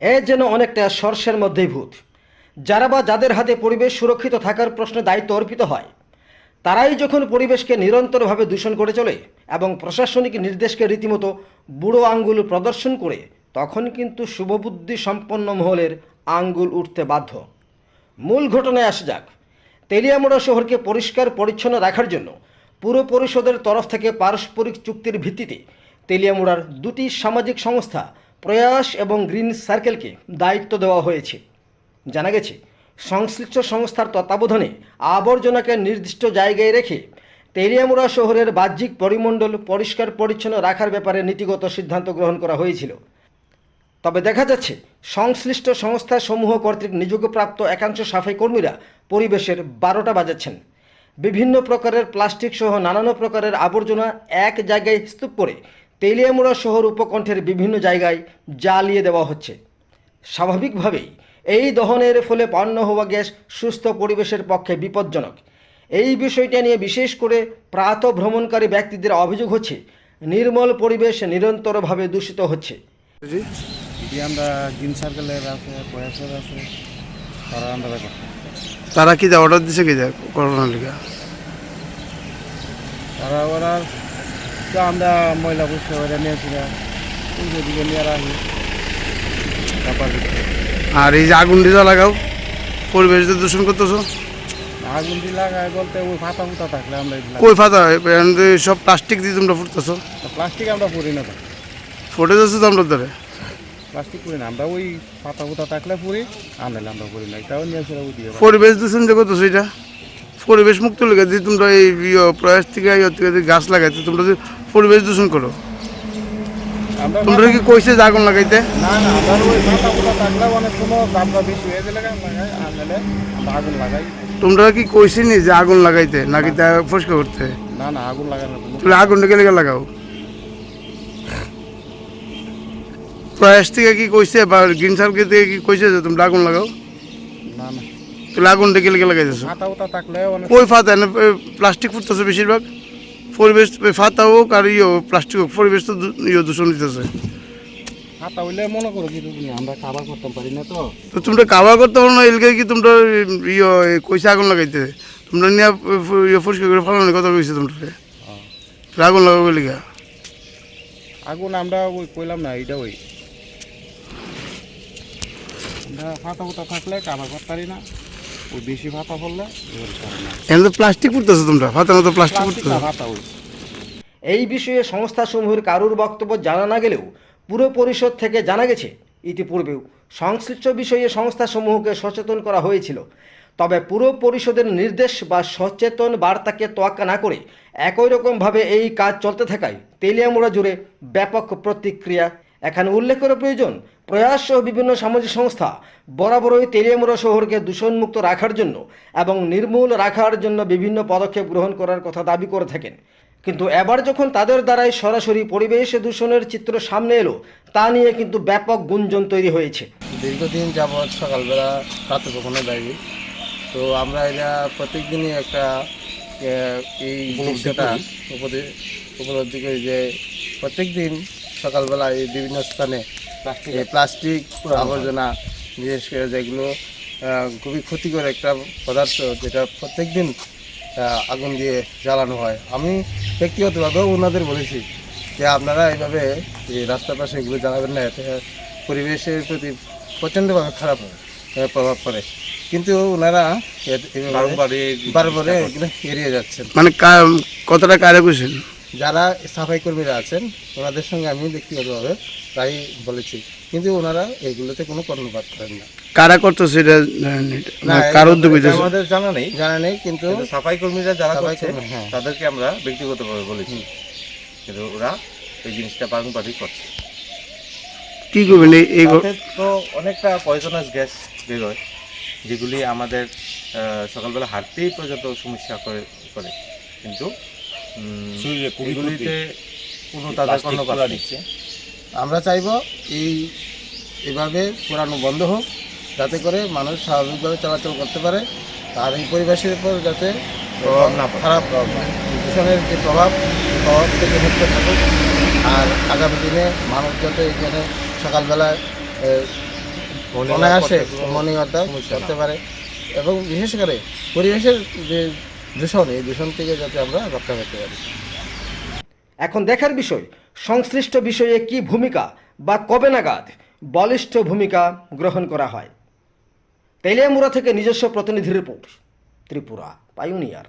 এ যেন অনেকটা সর্ষের মধ্যেই ভূত। যারা বা যাদের হাতে পরিবেশ সুরক্ষিত থাকার প্রশ্নে দায়িত্ব অর্পিত হয়, তারাই যখন পরিবেশকে নিরন্তরভাবে দূষণ করে চলে এবং প্রশাসনিক নির্দেশকে রীতিমতো বুড়ো আঙ্গুল প্রদর্শন করে, তখন কিন্তু শুভবুদ্ধি সম্পন্ন মহলের আঙ্গুল উঠতে বাধ্য। মূল ঘটনায় আসা যাক। তেলিয়ামোড়া শহরকে পরিষ্কার পরিচ্ছন্ন রাখার জন্য পুর পরিষদের তরফ থেকে পারস্পরিক চুক্তির ভিত্তিতে তেলিয়ামোড়ার দুটি সামাজিক সংস্থা প্রয়াস এবং গ্রিন সার্কেলকে দায়িত্ব দেওয়া হয়েছে। জানা গেছে, সংশ্লিষ্ট সংস্থার তত্ত্বাবধানে আবর্জনাকে নির্দিষ্ট জায়গায় রেখে তেলিয়ামুড়া শহরের বাহ্যিক পরিমণ্ডল পরিষ্কার পরিচ্ছন্ন রাখার ব্যাপারে নীতিগত সিদ্ধান্ত গ্রহণ করা হয়েছিল। তবে দেখা যাচ্ছে, সংশ্লিষ্ট সংস্থাসমূহ কর্তৃক নিযোগপ্রাপ্ত একাংশ সাফাই কর্মীরা পরিবেশের বারোটা বাজাচ্ছেন। বিভিন্ন প্রকারের প্লাস্টিক সহ নানান প্রকারের আবর্জনা এক জায়গায় স্তূপ করে তেলিয়ামুড়া শহর উপকণ্ঠের বিভিন্ন জায়গায় জ্বালিয়ে দেওয়া হচ্ছে। স্বাভাবিকভাবেই এই দহনের ফলে পণ্য হওয়া গ্যাস সুস্থ পরিবেশের পক্ষে বিপজ্জনক। এই বিষয়টা নিয়ে বিশেষ করে প্রাত ভ্রমণকারী ব্যক্তিদের অভিযোগ হচ্ছে নির্মল পরিবেশ নিরন্তরভাবে দূষিত হচ্ছে। জি আমরা গ্রিন সার্কেলের আছে প্রয়াসের আছে তারা আমরা তারা কি দেয় অর্ডার দিছে কি দেয় করোনার লিগা? তারা ওরা তো আমরা ময়লা করে নিয়েছিলাম ওই দিকে নিয়ে রাখি তারপর আর এই যে আগুন দিয়ে লাগাও পরিবেশ দূষণ করতেছো? আগুন দিয়ে লাগায় বলতে ওই ফাতা ফুতা থাকলে আমরা কই ফাতা সব প্লাস্টিক দিয়ে তোমরা ফুটতেছো? প্লাস্টিক আমরা পুরি না ফুটে যাচ্ছে তো আমরা ধরে। প্লাস্টিক পুরি না আমরা ওই পাতা ফুতা থাকলে পুরি আনলে আমরা পুরি না। এটাও দিয়ে পরিবেশ দূষণ যে করতেছো এটা? পরিবেশ মুক্ত লেগে দিয়ে তোমরা এই ইয়ে প্রয়াস থেকে থেকে গাছ লাগাইতে তোমরা যদি পরিবেশ দূষণ করো। তোমরা কি কইছে যে আগুন লাগাইতে? না না আগুন লাগাই। তোমরা কি কইছি নি যে আগুন লাগাইতে নাকি তা পরিষ্কার করতে? না না আগুন লাগানো আগুনটা কে লেগে লাগাও। প্রয়াস থেকে কি কইছে বা গ্রিন সার্কেল থেকে কি কইছে যে তোমরা আগুন লাগাও? না তাহলে আগুনটা কে লেগে লাগাইতেছো ফাতা ফুতা প্লাস্টিক ফুটতেছে বেশিরভাগ। পরিবেশ ফাতা হোক আর ইয়ে প্লাস্টিক হোক পরিবেশ তো ইয়ে দূষণ দিতেছে। মনে তো। তোমরা কাবার করতে পারো না এলকে কি তোমরা ইয়ে কইসে আগুন লাগাইতে? তোমরা নিয়ে ইয়ে পরিষ্কার করে ফেলানোর কথা কইছে তোমরা আগুন লাগাবো লিগা আগুন আমরা ওই কইলাম না এইটা ওই। ফাতা থাকলে খাবার করতে পারি না। বেশি এখানে তো প্লাস্টিক ফুটতেছে তোমরা ফাতা মতো প্লাস্টিক না এই বিষয়ে সংস্থাসমূহের কারুর বক্তব্য জানা না গেলেও পুরো পরিষদ থেকে জানা গেছে ইতিপূর্বেও সংশ্লিষ্ট বিষয়ে সংস্থাসমূহকে সচেতন করা হয়েছিল। তবে পুরো পরিষদের নির্দেশ বা সচেতন বার্তাকে তোয়াক্কা না করে একই রকমভাবে এই কাজ চলতে থাকায় তেলিয়ামুড়া জুড়ে ব্যাপক প্রতিক্রিয়া এখানে উল্লেখ করা প্রয়োজন প্রয়াস সহ বিভিন্ন সামাজিক সংস্থা বরাবরই তেলিয়ামুড়া শহরকে দূষণমুক্ত রাখার জন্য এবং নির্মূল রাখার জন্য বিভিন্ন পদক্ষেপ গ্রহণ করার কথা দাবি করে থাকেন। কিন্তু এবার যখন তাদের দ্বারাই সরাসরি পরিবেশ দূষণের চিত্র সামনে এলো তা নিয়ে কিন্তু ব্যাপক গুঞ্জন তৈরি হয়েছে। দীর্ঘদিন যাবৎ সকালবেলা রাতে কখনো দাঁড়িয়ে তো আমরা এটা প্রত্যেকদিনই একটা এই উপলব্ধি করি। যে প্রত্যেক দিন সকালবেলা এই বিভিন্ন স্থানে এই প্লাস্টিক আবর্জনা বিশেষ করে যেগুলো খুবই ক্ষতিকর একটা পদার্থ যেটা প্রত্যেক দিন আগুন দিয়ে জ্বালানো হয়। আমি ব্যক্তিগতভাবেও ওনাদের বলেছি যে আপনারা এইভাবে এই রাস্তার পাশে এগুলো জ্বালাবেন না এতে পরিবেশের প্রতি প্রচণ্ডভাবে খারাপ প্রভাব পড়ে। কিন্তু ওনারা বারবারে এগুলো এড়িয়ে যাচ্ছেন। মানে কতটা কারে কইছেন যারা সাফাই কর্মীরা আছেন ওনাদের সঙ্গে আমি ব্যক্তিগতভাবে তাই বলেছি। কিন্তু ওনারা এগুলোতে কোনো কর্ণপাত করেন না। কারা করতেছে এটা জানেন নি? না না, কার উদ্যোগ আমাদের জানা নেই। জানা নেই কিন্তু সাফাই কর্মীরা যারা করছে হ্যাঁ। তাদেরকে আমরা ব্যক্তিগতভাবে বলেছি। কিন্তু ওরা এই জিনিসটা বারংবারই করছে। কি করবেন? এই তো অনেকটা পয়জনাস গ্যাস বেরোয় যেগুলি আমাদের সকালবেলা হাঁটতেই পর্যন্ত সমস্যা করে করে। কিন্তু এগুলিতে কোনো তাদের কোনো বাধা নেই। আমরা চাইব এই এভাবে পুরানো বন্ধ হোক যাতে করে মানুষ স্বাভাবিকভাবে চলাচল করতে পারে আর এই পরিবেশের উপর যাতে প্রভাব না খারাপ প্রভাব দূষণের যে প্রভাব প্রভাব থেকে মুক্ত থাকুক আর আগামী দিনে মানুষ যাতে এখানে সকালবেলায় অনায়াসে মর্নিং ওয়াকটা করতে পারে এবং বিশেষ করে পরিবেশের যে দূষণ, এই দূষণ থেকে যাতে আমরা রক্ষা করতে পারি। এখন দেখার বিষয়, সংশ্লিষ্ট বিষয়ে কি ভূমিকা বা কবে নাগাদ বলিষ্ঠ ভূমিকা গ্রহণ করা হয়? তেলিয়ামুড়া থেকে নিজস্ব প্রতিনিধি রিপোর্ট, ত্রিপুরা পাইওনিয়ার